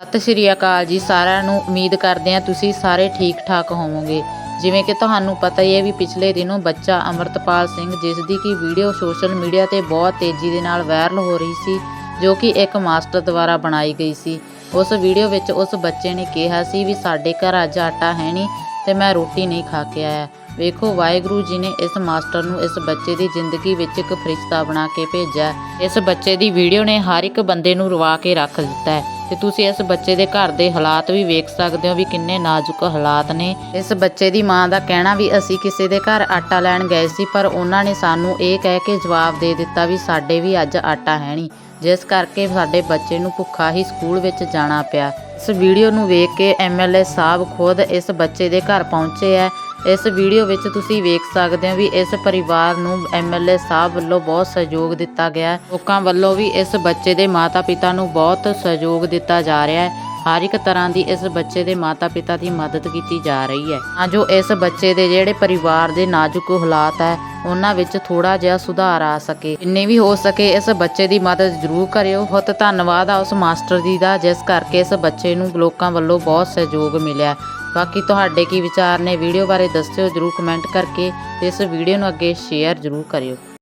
ਸਤਿ ਸ਼੍ਰੀ ਅਕਾਲ ਜੀ, ਸਾਰਿਆਂ ਨੂੰ ਉਮੀਦ ਕਰਦੇ ਹਾਂ ਤੁਸੀਂ ਸਾਰੇ ਠੀਕ ਠਾਕ ਹੋਵੋਗੇ। ਜਿਵੇਂ ਕਿ ਤੁਹਾਨੂੰ ਪਤਾ ਹੀ ਹੈ ਵੀ ਪਿਛਲੇ ਦਿਨੋਂ ਬੱਚਾ ਅਮਰਤਪਾਲ ਸਿੰਘ, ਜਿਸ ਦੀ ਕਿ ਵੀਡੀਓ ਸੋਸ਼ਲ ਮੀਡੀਆ ਤੇ ਬਹੁਤ ਤੇਜ਼ੀ ਦੇ ਨਾਲ ਵਾਇਰਲ ਹੋ ਰਹੀ ਸੀ, ਜੋ ਕਿ ਇੱਕ ਮਾਸਟਰ ਦੁਆਰਾ ਬਣਾਈ ਗਈ ਸੀ। ਉਸ ਵੀਡੀਓ ਵਿੱਚ ਉਸ ਬੱਚੇ ਨੇ ਕਿਹਾ ਸੀ ਵੀ ਸਾਡੇ ਘਰ ਅੱਜ ਆਟਾ ਹੈ ਨਹੀਂ ਤੇ ਮੈਂ ਰੋਟੀ ਨਹੀਂ ਖਾ ਕੇ ਆਇਆ। ਵੇਖੋ, ਵਾਹਿਗੁਰੂ ਜੀ ਨੇ ਇਸ ਮਾਸਟਰ ਨੂੰ ਇਸ ਬੱਚੇ ਦੀ ਜ਼ਿੰਦਗੀ ਵਿੱਚ ਇੱਕ ਫਰਿਸ਼ਤਾ ਬਣਾ ਕੇ ਭੇਜਿਆ। ਇਸ ਬੱਚੇ ਦੀ ਵੀਡੀਓ ਨੇ ਹਰ ਇੱਕ ਬੰਦੇ ਨੂੰ ਰਵਾ ਕੇ ਰੱਖ ਦਿੱਤਾ ਹੈ। ਤੇ ਤੁਸੀਂ ਇਸ ਬੱਚੇ ਦੇ ਘਰ ਦੇ ਹਾਲਾਤ ਵੀ ਵੇਖ ਸਕਦੇ ਹੋ ਵੀ ਕਿੰਨੇ ਨਾਜ਼ੁਕ ਹਾਲਾਤ ਨੇ। ਇਸ ਬੱਚੇ ਦੀ ਮਾਂ ਦਾ ਕਹਿਣਾ ਵੀ ਅਸੀਂ ਕਿਸੇ ਦੇ ਘਰ ਆਟਾ ਲੈਣ ਗਏ ਸੀ, ਪਰ ਉਹਨਾਂ ਨੇ ਸਾਨੂੰ ਇਹ ਕਹਿ ਕੇ ਜਵਾਬ ਦੇ ਦਿੱਤਾ ਵੀ ਸਾਡੇ ਵੀ ਅੱਜ ਆਟਾ ਹੈ ਨਹੀਂ ਜਿਸ ਕਰਕੇ ਸਾਡੇ ਬੱਚੇ ਨੂੰ ਭੁੱਖਾ ਹੀ ਸਕੂਲ ਵਿੱਚ ਜਾਣਾ ਪਿਆ। ਇਸ ਵੀਡੀਓ ਨੂੰ ਵੇਖ ਕੇ ਐਮਐਲਏ ਸਾਹਿਬ ਖੁਦ ਇਸ ਬੱਚੇ ਦੇ ਘਰ ਪਹੁੰਚੇ ਹੈ। ਇਸ ਵੀਡੀਓ ਵਿੱਚ ਤੁਸੀਂ ਵੇਖ ਸਕਦੇ ਹੋ ਵੀ ਇਸ ਪਰਿਵਾਰ ਨੂੰ ਐਮਐਲਏ ਸਾਹਿਬ ਵੱਲੋਂ ਬਹੁਤ ਸਹਿਯੋਗ ਦਿੱਤਾ ਗਿਆ ਹੈ। ਲੋਕਾਂ ਵੱਲੋਂ ਵੀ ਇਸ ਬੱਚੇ ਦੇ ਮਾਤਾ-ਪਿਤਾ ਨੂੰ ਬਹੁਤ ਸਹਿਯੋਗ ਦਿੱਤਾ ਜਾ ਰਿਹਾ ਹੈ। ਹਰ ਇੱਕ ਤਰ੍ਹਾਂ ਦੀ ਇਸ ਬੱਚੇ ਦੇ ਮਾਤਾ-ਪਿਤਾ ਦੀ ਮਦਦ ਕੀਤੀ ਜਾ ਰਹੀ ਹੈ। ਤਾਂ ਜੋ ਇਸ ਬੱਚੇ ਦੇ ਜਿਹੜੇ ਪਰਿਵਾਰ ਦੇ ਨਾਜ਼ੁਕ ਹਾਲਾਤ ਹੈ ਉਹਨਾਂ ਵਿੱਚ ਥੋੜਾ ਜਿਹਾ ਸੁਧਾਰ ਆ ਸਕੇ। ਜਿੰਨੇ ਵੀ ਹੋ ਸਕੇ ਇਸ ਬੱਚੇ ਦੀ ਮਦਦ ਜ਼ਰੂਰ ਕਰਿਓ। ਬਹੁਤ ਧੰਨਵਾਦ ਆ ਉਸ ਮਾਸਟਰ ਜੀ ਦਾ, ਜਿਸ ਕਰਕੇ ਇਸ ਬੱਚੇ ਨੂੰ ਲੋਕਾਂ ਵੱਲੋਂ ਬਹੁਤ ਸਹਿਯੋਗ ਮਿਲਿਆ। ਬਾਕੀ ਤੁਹਾਡੇ ਕੀ ਵਿਚਾਰ ਨੇ, ਵੀਡੀਓ ਬਾਰੇ ਦੱਸਿਓ, ਜ਼ਰੂਰ ਕਮੈਂਟ ਕਰਕੇ ਤੇ ਇਸ ਵੀਡੀਓ ਨੂੰ ਅੱਗੇ ਸ਼ੇਅਰ ਜ਼ਰੂਰ ਕਰਿਓ।